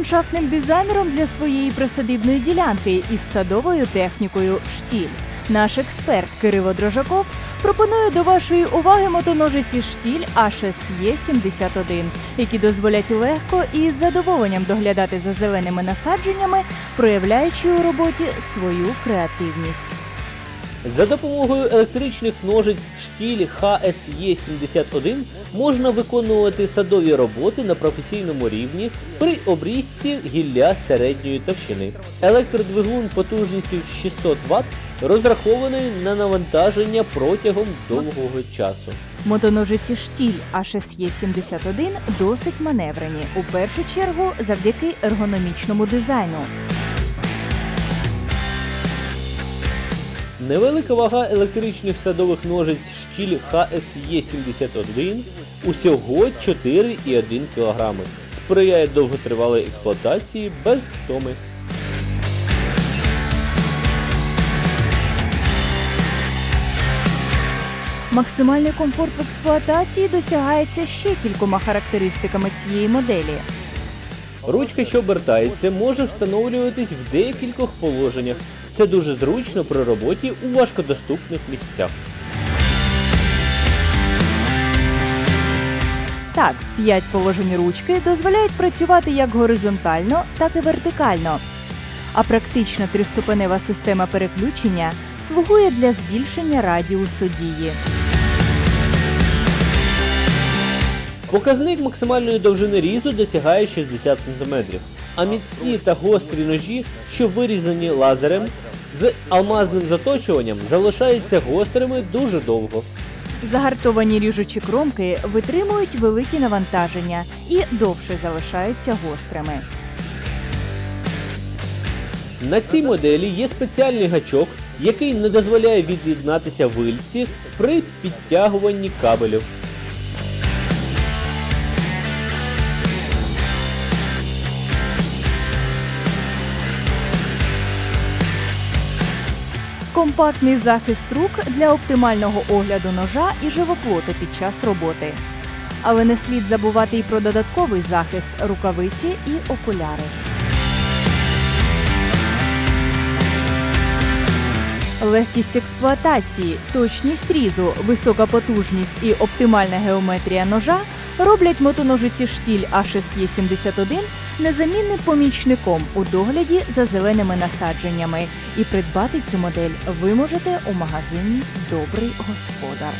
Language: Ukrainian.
ландшафтним дизайнером для своєї присадибної ділянки із садовою технікою штіль. Наш експерт Кирило Дрожаков пропонує до вашої уваги мотоножиці штіль HSE 71, які дозволять легко і з задоволенням доглядати за зеленими насадженнями, проявляючи у роботі свою креативність. За допомогою електричних ножиць штіль HSE71 можна виконувати садові роботи на професійному рівні при обрізці гілля середньої товщини. Електродвигун потужністю 600 Вт розрахований на навантаження протягом довгого часу. Мотоножиці штіль HSE 71 досить маневрені, у першу чергу завдяки ергономічному дизайну. Невелика вага електричних садових ножиць штіль HSE71 усього 4,1 кг. Сприяє довготривалій експлуатації без втоми. Максимальний комфорт в експлуатації досягається ще кількома характеристиками цієї моделі. Ручка, що обертається, може встановлюватись в декількох положеннях. Це дуже зручно при роботі у важкодоступних місцях. Так, п'ять положень ручки дозволяють працювати як горизонтально, так і вертикально. А практична триступенева система переключення слугує для збільшення радіусу дії. Показник максимальної довжини різу досягає 60 см, а міцні та гострі ножі, що вирізані лазером з алмазним заточуванням, залишаються гострими дуже довго. Загартовані ріжучі кромки витримують великі навантаження і довше залишаються гострими. На цій моделі є спеціальний гачок, який не дозволяє від'єднатися вильці при підтягуванні кабелів. Компактний захист рук для оптимального огляду ножа і живоплоту під час роботи. Але не слід забувати і про додатковий захист рукавиці і окуляри. Легкість експлуатації, точність різу, висока потужність і оптимальна геометрія ножа роблять мотоножиці штіль HSE 71 незамінним помічником у догляді за зеленими насадженнями. І придбати цю модель ви можете у магазині Добрий господар.